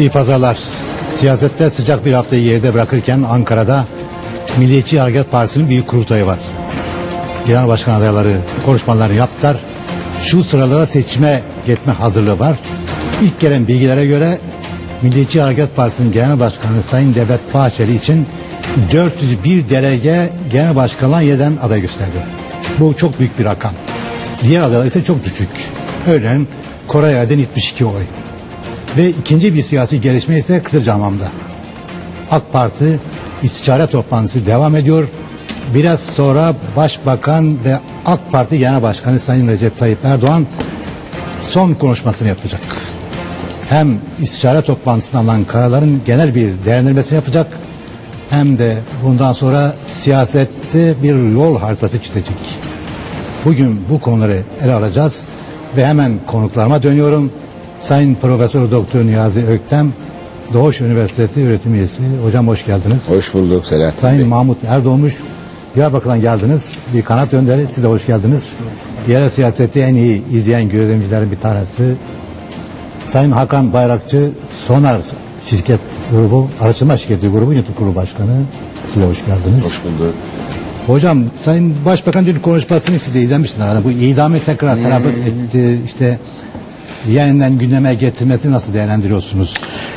İyi pazarlar. Siyasette sıcak bir haftayı geride bırakırken Ankara'da Milliyetçi Hareket Partisi'nin büyük kurultayı var. Genel başkan adayları konuşmalarını yaptılar. Şu sıralara seçime gitme hazırlığı var. İlk gelen bilgilere göre Milliyetçi Hareket Partisi'nin genel başkanı Sayın Devlet Bahçeli için 401 delege genel başkanlığa yeniden aday gösterdi. Bu çok büyük bir rakam. Diğer adaylar ise çok düşük. Örneğin Koray Aydın 72 oy. Ve ikinci bir siyasi gelişme ise Kızılcahamam'da. AK Parti istişare toplantısı devam ediyor. Biraz sonra Başbakan ve AK Parti Genel Başkanı Sayın Recep Tayyip Erdoğan son konuşmasını yapacak. Hem istişare toplantısında alınan kararların genel bir değerlendirmesini yapacak hem de bundan sonra siyasette bir yol haritası çizecek. Bugün bu konuları ele alacağız ve hemen konuklarıma dönüyorum. Sayın Profesör Doktor Niyazi Öktem, Doğuş Üniversitesi öğretim üyesi. Hocam hoş geldiniz. Hoş bulduk Selahattin Sayın Bey. Mahmut Erdoğmuş, Diyarbakır'dan geldiniz. Bir kanat önderi, siz de hoş geldiniz. Yerel siyaseti en iyi izleyen gözlemcilerin bir tanesi. Sayın Hakan Bayrakçı, Sonar şirket grubu, araştırma şirketi grubu yönetim kurulu başkanı. Siz de hoş geldiniz. Hoş bulduk. Hocam Sayın Başbakan dün konuşmasını siz de izlemiştiniz herhalde. Bu idamı tekrar telaffuz etti. İşte yeniden gündeme getirmesi nasıl değerlendiriyorsunuz?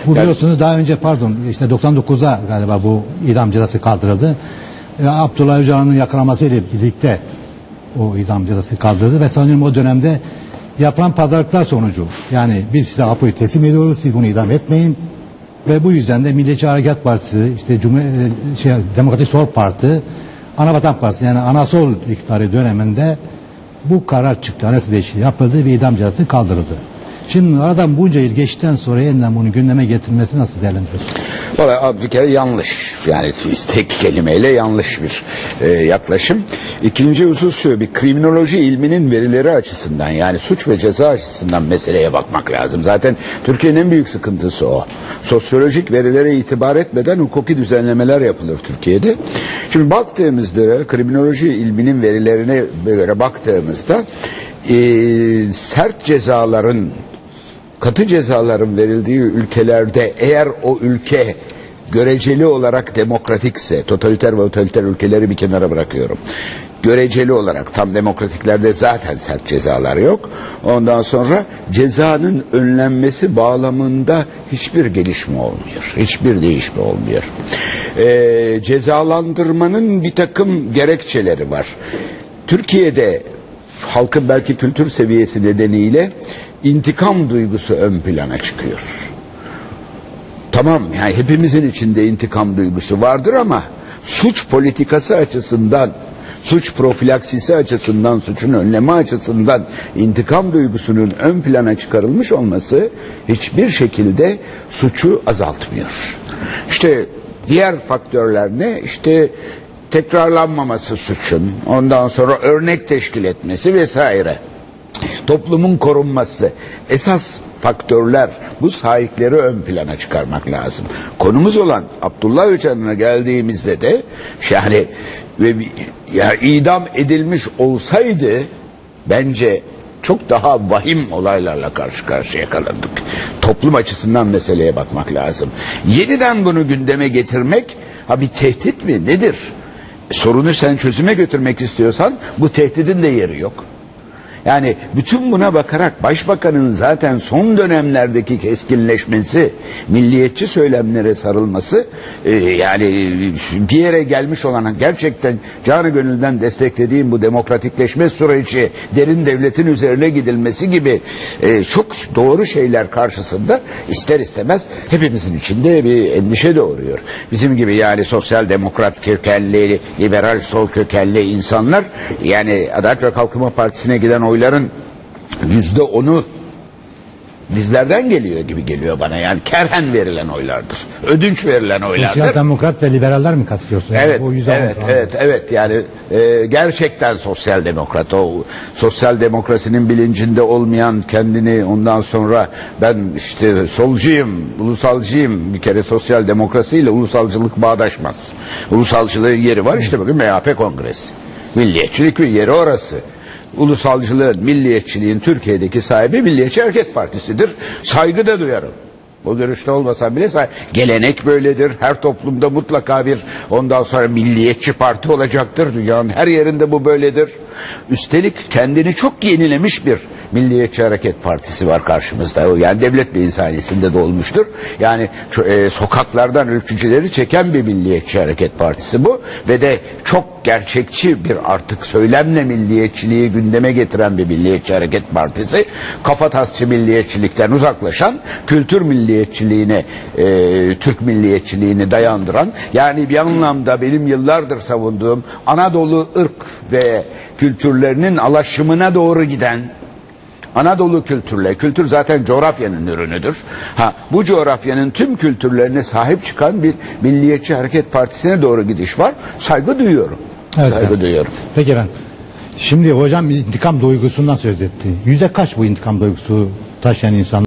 Bu biliyorsunuz daha önce pardon işte 99'a galiba bu idam cezası kaldırıldı. E, Abdullah Öcalan'ın yakalamasıyla birlikte o idam cezası kaldırıldı ve sanıyorum o dönemde yapılan pazarlıklar sonucu yani biz size Apo'yu teslim ediyoruz siz bunu idam etmeyin ve bu yüzden de Milliyetçi Hareket Partisi işte Cumhur- e, şey, Demokratik Sol Parti Anavatan Partisi yani Anasol iktidarı döneminde bu karar çıktı. Anayasa değişikliği yapıldı ve idam cezası kaldırıldı. Şimdi aradan bunca yıl geçtikten sonra yeniden bunu gündeme getirmesi nasıl değerlendiriyorsunuz? Valla abi bir kere yanlış. Yani tek kelimeyle yanlış bir e, yaklaşım. İkinci husus şu bir kriminoloji ilminin verileri açısından yani suç ve ceza açısından meseleye bakmak lazım. Zaten Türkiye'nin en büyük sıkıntısı o. Sosyolojik verilere itibar etmeden hukuki düzenlemeler yapılır Türkiye'de. Şimdi baktığımızda kriminoloji ilminin verilerine göre baktığımızda e, sert cezaların katı cezaların verildiği ülkelerde eğer o ülke göreceli olarak demokratikse, totaliter ve otoriter ülkeleri bir kenara bırakıyorum. Göreceli olarak tam demokratiklerde zaten sert cezalar yok. Ondan sonra cezanın önlenmesi bağlamında hiçbir gelişme olmuyor. Hiçbir değişme olmuyor. Ee, cezalandırmanın bir takım gerekçeleri var. Türkiye'de halkın belki kültür seviyesi nedeniyle intikam duygusu ön plana çıkıyor. Tamam yani hepimizin içinde intikam duygusu vardır ama suç politikası açısından suç profilaksisi açısından, suçun önleme açısından intikam duygusunun ön plana çıkarılmış olması hiçbir şekilde suçu azaltmıyor. İşte diğer faktörler ne? İşte tekrarlanmaması suçun, ondan sonra örnek teşkil etmesi vesaire. Toplumun korunması. Esas faktörler bu sahipleri ön plana çıkarmak lazım. Konumuz olan Abdullah Öcalan'a geldiğimizde de yani ve ya idam edilmiş olsaydı bence çok daha vahim olaylarla karşı karşıya kalırdık. Toplum açısından meseleye bakmak lazım. Yeniden bunu gündeme getirmek ha bir tehdit mi nedir? Sorunu sen çözüme götürmek istiyorsan bu tehdidin de yeri yok. Yani bütün buna bakarak başbakanın zaten son dönemlerdeki keskinleşmesi, milliyetçi söylemlere sarılması e, yani bir yere gelmiş olan gerçekten canı gönülden desteklediğim bu demokratikleşme süreci, derin devletin üzerine gidilmesi gibi e, çok doğru şeyler karşısında ister istemez hepimizin içinde bir endişe doğuruyor. Bizim gibi yani sosyal demokrat kökenli, liberal sol kökenli insanlar yani Adalet ve Kalkınma Partisi'ne giden oyların yüzde onu bizlerden geliyor gibi geliyor bana. Yani kerhen verilen oylardır. Ödünç verilen oylardır. Sosyal demokrat ve liberaller mi kastediyorsunuz? Evet, O yüzde on evet, falan. evet, evet. Yani e, gerçekten sosyal demokrat. O sosyal demokrasinin bilincinde olmayan kendini ondan sonra ben işte solcuyum, ulusalcıyım. Bir kere sosyal demokrasiyle ulusalcılık bağdaşmaz. Ulusalcılığın yeri var işte bugün MHP kongresi. Milliyetçilik bir yeri orası. Ulusalcılığın, milliyetçiliğin Türkiye'deki sahibi Milliyetçi Hareket Partisi'dir. Saygı da duyarım. O görüşte olmasam bile gelenek böyledir. Her toplumda mutlaka bir ondan sonra milliyetçi parti olacaktır. Dünyanın her yerinde bu böyledir. Üstelik kendini çok yenilemiş bir Milliyetçi Hareket Partisi var karşımızda. Yani devlet insaniyesinde de olmuştur. Yani e, sokaklardan ülkücüleri çeken bir Milliyetçi Hareket Partisi bu ve de çok gerçekçi bir artık söylemle milliyetçiliği gündeme getiren bir Milliyetçi Hareket Partisi. Kafatasçı milliyetçilikten uzaklaşan, kültür milliyetçiliğine, e, Türk milliyetçiliğini dayandıran, yani bir anlamda benim yıllardır savunduğum Anadolu ırk ve kültürlerinin alaşımına doğru giden Anadolu kültürle, kültür zaten coğrafyanın ürünüdür. Ha, bu coğrafyanın tüm kültürlerine sahip çıkan bir Milliyetçi Hareket Partisi'ne doğru gidiş var. Saygı duyuyorum. Evet Saygı efendim. duyuyorum. Peki efendim. Şimdi hocam intikam duygusundan söz etti. Yüzde kaç bu intikam duygusu taşıyan insan?